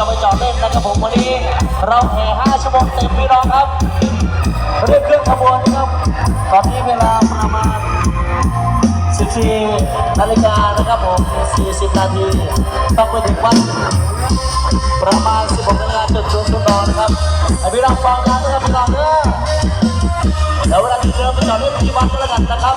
จะไปจอดเล่นนะครับผมวันนี้เราแห่5ชั่วโมงเต็มพี่น้องครับเรียกเครื่องขบวนนะครับตอนนี้เวลาประมาณ 14นาฬิกานะครับผม 40 นาทีต้องไปถึงวัดประมาณ 16นาฬิกาจนถึงชุมนอนนะครับไอพี่น้องฟังกันนะครับพี่น้องเนอะแล้วเวลาที่เดิมไปจอดเล่นที่วัดก็แล้วกันนะครับ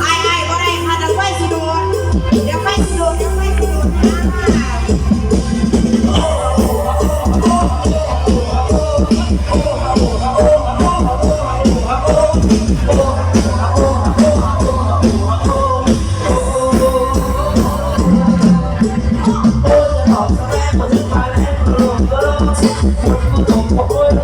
ไอ้ไอ้ก็ได้ค่ะดังไฟสิโดนเดี๋ยวไฟสิโดนเดี๋ยวไฟสิโดนโอ้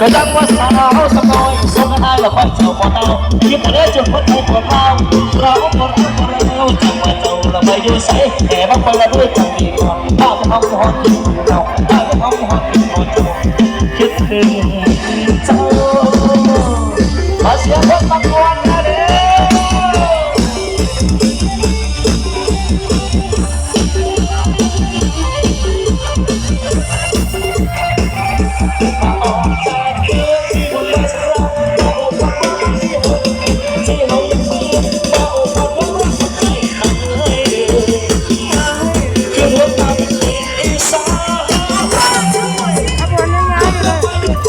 cái đang quá xa áo xong rồi xong cái hai là phải chào bọn tao như thế đấy chưa phát tay của tao ra ốc con ốc con leo chẳng phải tàu là mày vô say để bắt quay là đuôi thằng gì còn tao không hôn nào tao không hôn nào chết thêm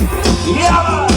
Yeah!